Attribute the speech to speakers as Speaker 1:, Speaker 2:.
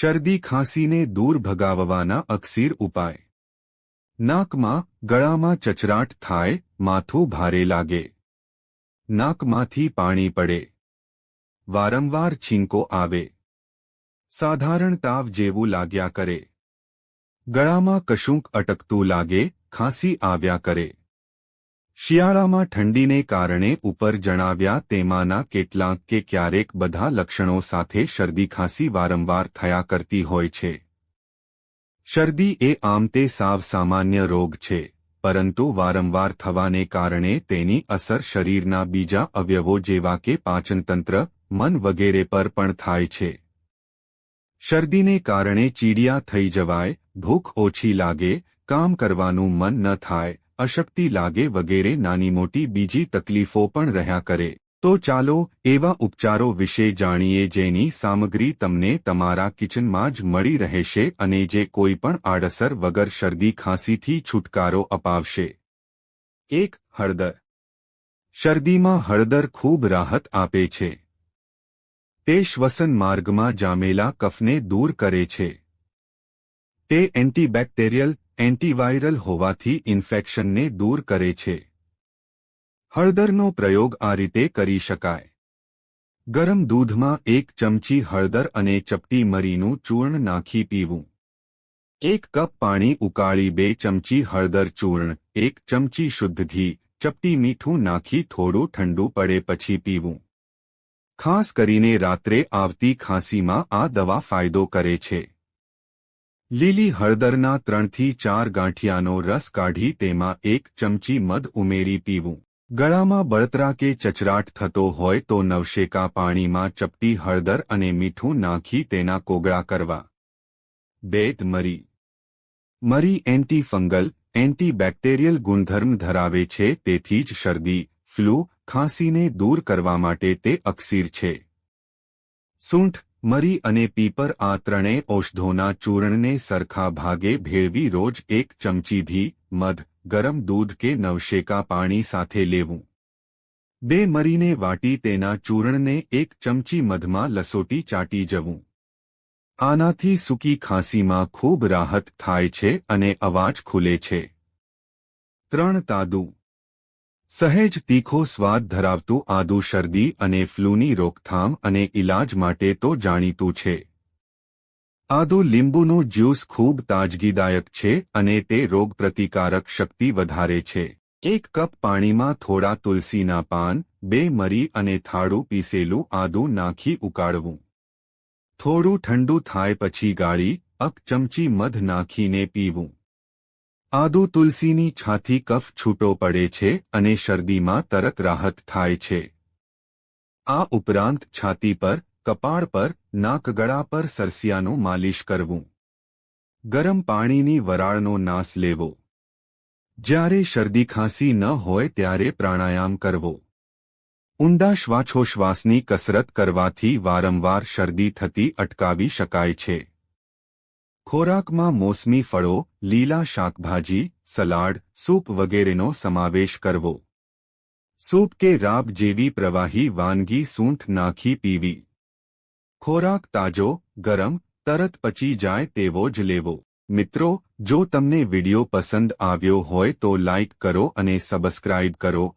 Speaker 1: શરદી ખાંસીને દૂર ભગાવવાના અક્ષીર ઉપાય. નાકમાં, ગળામાં ચચરાટ થાય, માથું ભારે લાગે. નાકમાંથી પાણી પડે. વારંવાર છીંકો આવે. સાધારણ તાવ જેવું લાગ્યા કરે. ગળામાં કશુંક અટકતું લાગે, ખાંસી આવ્યા કરે. શિયાળામાં ઠંડીને કારણે ઉપર જણાવ્યા તેમાંના કેટલાક કે ક્યારેક બધા લક્ષણો સાથે શરદી ખાંસી વારંવાર થયા કરતી હોય છે. શરદી એ આમ તે સાવ સામાન્ય રોગ છે, પરંતુ વારંવાર થવાને કારણે તેની અસર શરીરના બીજા અવયવો જેવા કે પાચનતંત્ર, મન વગેરે પર પણ થાય છે. શરદીને કારણે ચીડિયા થઈ જવાય, ભૂખ ઓછી લાગે, કામ કરવાનું મન ન થાય અશક્તિ લાગે વગેરે નાની મોટી બીજી તકલીફો પણ રહ્યા કરે. તો ચાલો એવા ઉપચારો વિશે જાણીએ જેની સામગ્રી તમને તમારા કિચનમાં જ મળી રહેશે અને જે કોઈ પણ આડઅસર વગર શરદી ખાંસીથી છુટકારો અપાવશે. એક, હળદર. શરદીમાં હળદર ખૂબ રાહત આપે છે. તે શ્વસન માર્ગમાં જામેલા કફને દૂર કરે છે. તે એન્ટીબેક્ટેરિયલ એન્ટીવાયરલ હોવાથી ઇન્ફેક્શનને દૂર કરે છે. હળદરનો પ્રયોગ આ રીતે કરી શકાય. ગરમ દૂધમાં એક ચમચી હળદર અને ચપટી મરીનું ચૂર્ણ નાખી પીવું. એક કપ પાણી ઉકાળી બે ચમચી હળદર ચૂર્ણ, એક ચમચી શુદ્ધ ઘી, ચપટી મીઠું નાખી થોડું ઠંડુ પડે પછી પીવું. ખાસ કરીને રાત્રે આવતી ખાંસીમાં આ દવા ફાયદો કરે છે. લીલી હળદરના ત્રણથી ચાર ગાંઠિયાનો રસ કાઢી તેમાં એક ચમચી મધ ઉમેરી પીવું. ગળામાં બળતરા કે ચચરાટ થતો હોય તો નવશેકા પાણીમાં ચપટી હળદર અને મીઠું નાખી તેના કોગળા કરવા. બેત મરી. મરી એન્ટીફંગલ, એન્ટીબેક્ટેરિયલ ગુણધર્મ ધરાવે છે તેથી જ શરદી, ફ્લૂ, ખાંસીને દૂર કરવા માટે તે અક્સીર છે. સૂંઠ મરી અને પીપર આ ત્રણેય ઔષધોના ચૂર્ણને સરખા ભાગે ભેળવી રોજ એક ચમચી ઘી, મધ, ગરમ દૂધ કે નવશેકા પાણી સાથે લેવું. બે મરીને વાટી તેના ચૂર્ણને એક ચમચી મધમાં લસોટી ચાટી જવું. આનાથી સૂકી ખાંસીમાં ખૂબ રાહત થાય છે અને અવાજ ખુલે છે. ત્રણ તાદુ સહેજ તીખો સ્વાદ ધરાવતું આદુ શરદી અને ફ્લૂની રોકથામ અને ઇલાજ માટે તો જાણીતું છે. આદુ લીંબુનું જ્યુસ ખૂબ તાજગીદાયક છે અને તે રોગપ્રતિકારક શક્તિ વધારે છે. એક કપ પાણીમાં થોડા તુલસીના પાન, બે મરી અને થાળું પીસેલું આદુ નાખી ઉકાળવું. થોડું ઠંડુ થાય પછી ગાળી, અક ચમચી મધ નાખીને પીવું. આદુ તુલસીની છાથી કફ છૂટો પડે છે અને શરદીમાં તરત રાહત થાય છે. આ ઉપરાંત છાતી પર, કપાળ પર, નાકગળા પર સરસિયાનું માલિશ કરવું. ગરમ પાણીની વરાળનો નાશ લેવો. જ્યારે શરદી ખાંસી ન હોય ત્યારે પ્રાણાયામ કરવો. ઊંડા શ્વાછોશ્વાસની કસરત કરવાથી વારંવાર શરદી થતી અટકાવી શકાય છે. ખોરાકમાં મોસમી ફળો, લીલા શાકભાજી, સલાડ, સૂપ વગેરેનો સમાવેશ કરવો. સૂપ કે રાબ જેવી પ્રવાહી વાનગી સૂંઠ નાખી પીવી. ખોરાક તાજો, ગરમ, તરત પચી જાય તેવો જ લેવો. મિત્રો, જો તમને વિડિયો પસંદ આવ્યો હોય તો લાઇક કરો અને સબસ્ક્રાઇબ કરો.